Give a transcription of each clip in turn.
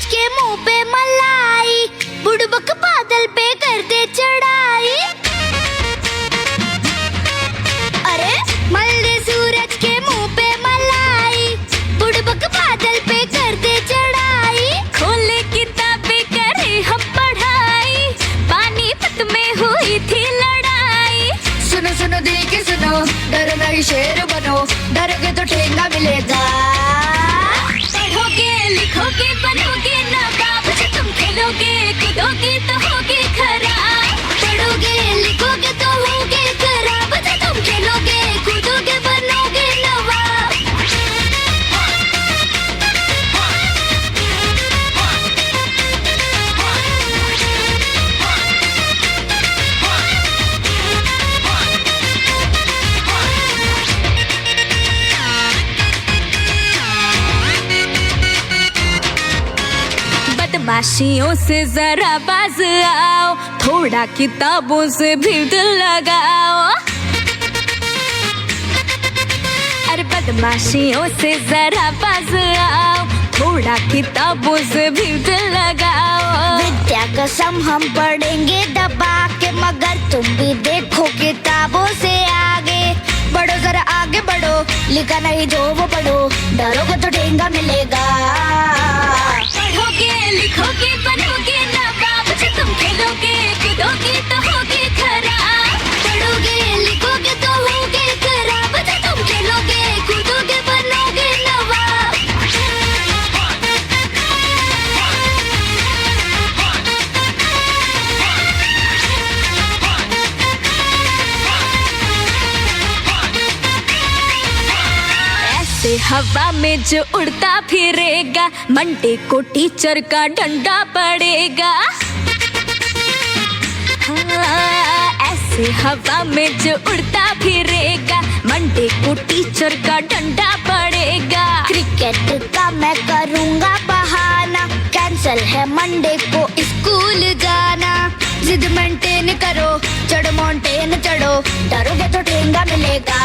सूरज के मुँह पे मलाई, बुड़बक बादल पे करते चढ़ाई। अरे, मल्ले सूरज के मुँह पे मलाई, बुड़बक बादल पे करते चढ़ाई। खोले किताबें करे हम पढ़ाई, पानीपत में हुई थी लड़ाई। सुनो सुनो देखे सुनो, डर नहीं, शेर बनो डरोगे तो ठेंगा मिलेगा। लिखोगे बनोगे। बदमाशियों से जरा बाज आओ, थोड़ा किताबों से भी दिल लगाओ। अरे बदमाशियों से जरा बाज आओ, थोड़ा किताबों से भी दिल लगाओ। विद्या कसम हम पढ़ेंगे दबा के, मगर तुम भी देखो किताबों से आगे। बढ़ो जरा आगे बढ़ो, लिखा नहीं जो वो पढ़ो, डरोगे तो ठेंगा मिलेगा। पढ़ोगे लिखोगे बनोगे ना जब तुम खेलोगे कूदोगे तो होगे ऐसे हवा में जो उड़ता फिरेगा मंडे को टीचर का डंडा पड़ेगा। हाँ, ऐसे हवा में जो उड़ता फिरेगा मंडे को टीचर का डंडा पड़ेगा। क्रिकेट का मैं करूँगा बहाना कैंसल है मंडे को स्कूल जाना। जिद मेंटेन करो चढ़ो माउंटेन चढ़ो डरोगे तो ठेंगा मिलेगा।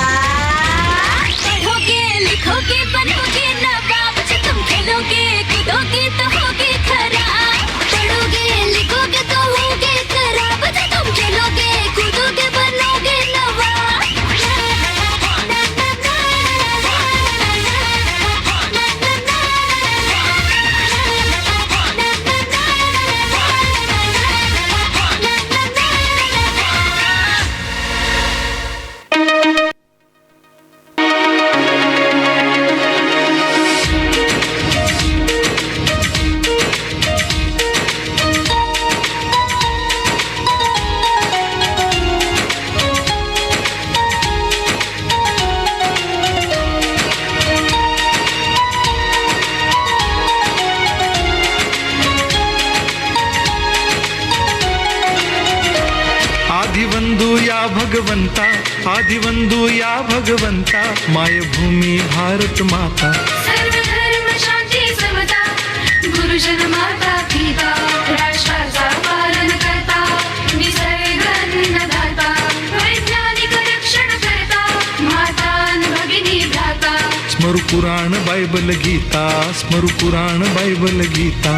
लिखोगे बनोगे नवाब आदिवंदू या भगवंता आदिवंदू या भगवंता मायभूमी भारत माता। सर्वधर्म शांती समता गुरुजन माता पिता राष्ट्राचा पालन करता निसर्ग अन्नदाता वैज्ञानिक रक्षण करता माता अन भगिनी भ्राता। स्मरु पुराण बायबल गीता स्मरु पुराण बायबल गीता।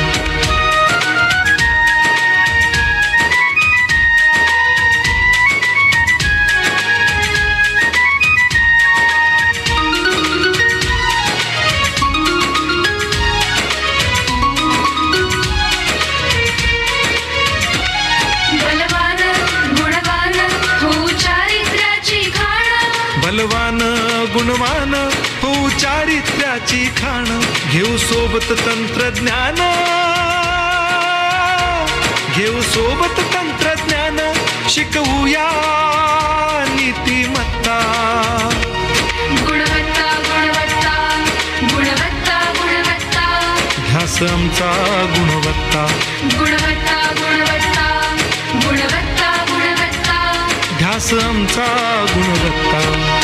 चारित्र्याची खाण घेऊ सोबत तंत्रज्ञान. घेऊ सोबत तंत्रज्ञान शिकवूया नीतिमत्ता. गुणवत्ता गुणवत्ता गुणवत्ता गुणवत्ता. ध्यास आमचा गुणवत्ता. गुणवत्ता गुणवत्ता गुणवत्ता गुणवत्ता. ध्यास आमचा गुणवत्ता.